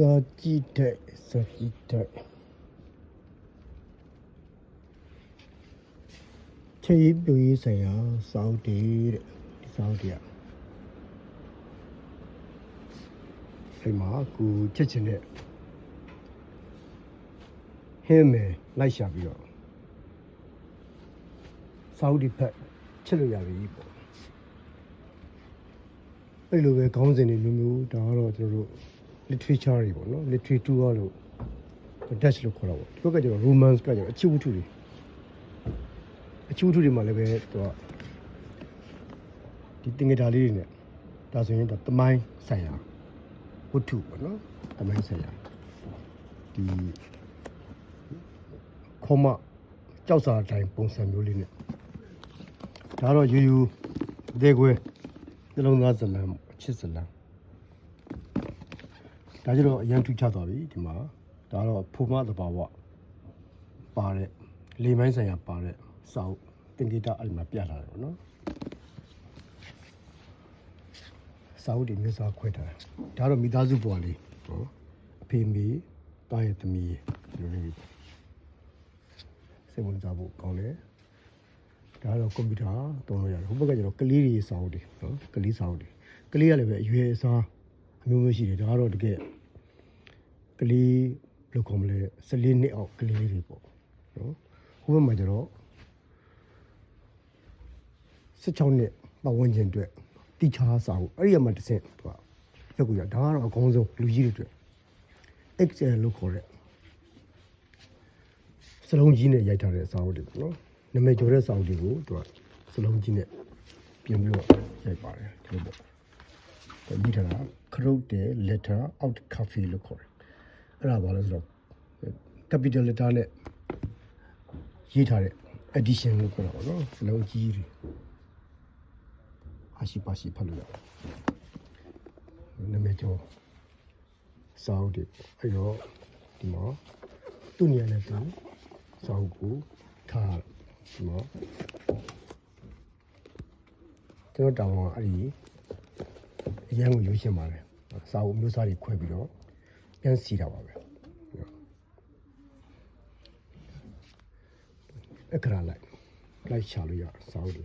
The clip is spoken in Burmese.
စာကြည့်တဲ့စာကြည့်တဲ့ချေးပြူရေးဆိုင်ရာစောက်တီတဲ့ဒီစောက်တီอ่ะအဲ့မှာကိုချက်ချင်းနဲ့ဟင်းမယ်လိုက်ရှာပြီးတော့စောက်တီဖက်ချက်လို့ရပြီပေါ့အဲ့လိုပဲခေါင်းစဉ်တွေမျိုးမျိုးဒါကတော့ကျွန်တော်တို့ literature တွေပေါ့နော် literature လို့ Dutch လို့ခေါ်တာပေါ့ဒီဘက်ကကျတော့ romance ကကျတော့အချစ်ဝတ္ထုတွေအချစ်ဝတ္ထုတွေမှာလည်းပဲသူကဒီတင်္ကြတာလေးတွေနဲ့ဒါဆိုရင်တော့တမိုင်းဆိုင်ရာဝတ္ထုပေါ့နော်တမိုင်းဆိုင်ရာဒီခေါမကြောက်စာတိုင်းပုံစံမျိုးလေးနဲ့ဒါတော့ယူယူအသေးခွဲနှလုံးသားဇလံအချစ်ဇလံ ဒါကြတော့အရန်ထူးခြားသွားပြီဒီမှာဒါတော့ဖိုမသဘာဝပါတဲ့လေမိုင်းဆိုင်ရာပါတဲ့စောက်တင်ဂီတာအဲ့ဒီမှာပြထားတယ်ပေါ့နော်စောက်ဒီမျိုးစားခွဲထားတာဒါတော့မိသားစုပေါ်လေးဟောအဖေမေတားရဲ့သမီးရဲ့ဒီလိုလေးစိတ်ဝင်စားဖို့ကောင်းတယ်ဒါကတော့ကွန်ပျူတာသုံးလို့ရတယ်ဟိုဘက်ကကျတော့ကလေးတွေစောက်တွေနော်ကလေးစောက်တွေကလေးကလည်းပဲအရွယ်အစား အမျိုးမျိုးရှိတယ်ဒါကတော့တကယ်ကလေးဘယ်လိုခေါ်မလဲ14နှစ်အောက်ကလေးလေးတွေပေါ့နော်ဟိုဘက်မှာကျတော့16နှစ်ပတ်ဝန်းကျင်အတွက်တိချာစာအုပ်အဲ့ဒီကမှတစ်ဆင့်သူကလောက်ကြရဒါကတော့အကောင်းဆုံးလူကြီးတွေအတွက် XL လို့ခေါ်တဲ့စလုံးကြီးနဲ့ရိုက်ထားတဲ့စာအုပ်တွေပေါ့နော်နာမည်ကျော်တဲ့စာအုပ်တွေကိုသူကစလုံးကြီးနဲ့ပြင်ပြီးတော့ရိုက်ပါတယ်ဒီလိုပေါ့ ဒီထားတာခရုတ်တဲ့ letter out coffee လို့ခေါ်တယ်အဲ့ဒါဘာလဲဆိုတော့ capital letter နဲ့ရေးထားတဲ့ edition လို့ခေါ်တာပေါ့နော်စလုံးကြီးတွေအရှိပါရှိဖတ်လို့ရတယ်နာမည်ကျော်စာအုပ်တွေအဲ့တော့ဒီမှာသူ့နေရာနဲ့သူစာအုပ်ကိုထားဒီမှာကျွန်တော်တောင်းအောင်အဲ့ဒီ အရန်ကိုရွေးရှင်းပါတယ်စာအုပ်မျိုးစားတွေခွဲပြီးတော့ပြန်စီတာပါပဲအခရာလိုက်လိုက်ရှာလို့ရစာအုပ်တွေ